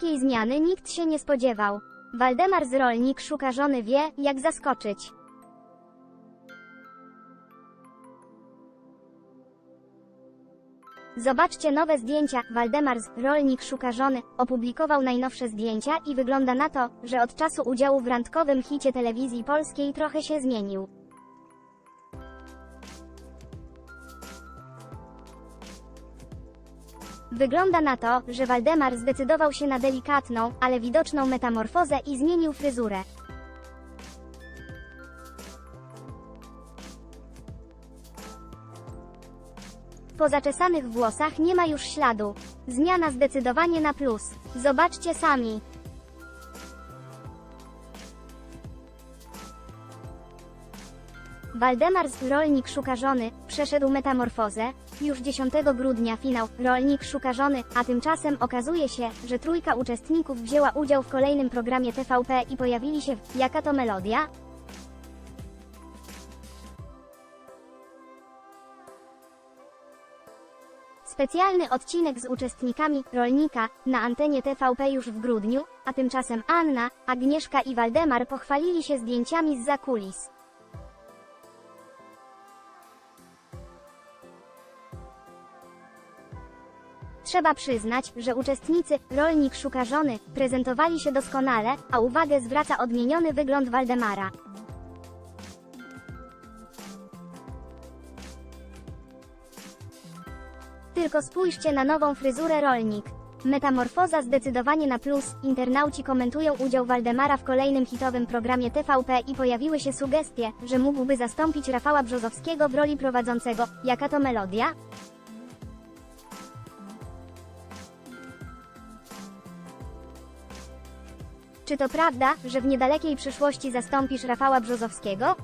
Takiej zmiany nikt się nie spodziewał. Waldemar z rolnik szuka żony wie, jak zaskoczyć. Zobaczcie nowe zdjęcia. Waldemar z rolnik szuka żony opublikował najnowsze zdjęcia i wygląda na to, że od czasu udziału w randkowym hicie telewizji polskiej trochę się zmienił. Wygląda na to, że Waldemar zdecydował się na delikatną, ale widoczną metamorfozę i zmienił fryzurę. Po zaczesanych włosach nie ma już śladu. Zmiana zdecydowanie na plus. Zobaczcie sami. Waldemar z Rolnik szuka żony przeszedł metamorfozę. Już 10 grudnia finał Rolnik szuka żony, a tymczasem okazuje się, że trójka uczestników wzięła udział w kolejnym programie TVP i pojawili się w Jaka to melodia? Specjalny odcinek z uczestnikami Rolnika na antenie TVP już w grudniu, a tymczasem Anna, Agnieszka i Waldemar pochwalili się zdjęciami z zakulis. Trzeba przyznać, że uczestnicy Rolnik szuka żony prezentowali się doskonale, a uwagę zwraca odmieniony wygląd Waldemara. Tylko spójrzcie na nową fryzurę Rolnik. Metamorfoza zdecydowanie na plus. Internauci komentują udział Waldemara w kolejnym hitowym programie TVP i pojawiły się sugestie, że mógłby zastąpić Rafała Brzozowskiego w roli prowadzącego. Jaka to melodia? Czy to prawda, że w niedalekiej przyszłości zastąpisz Rafała Brzozowskiego?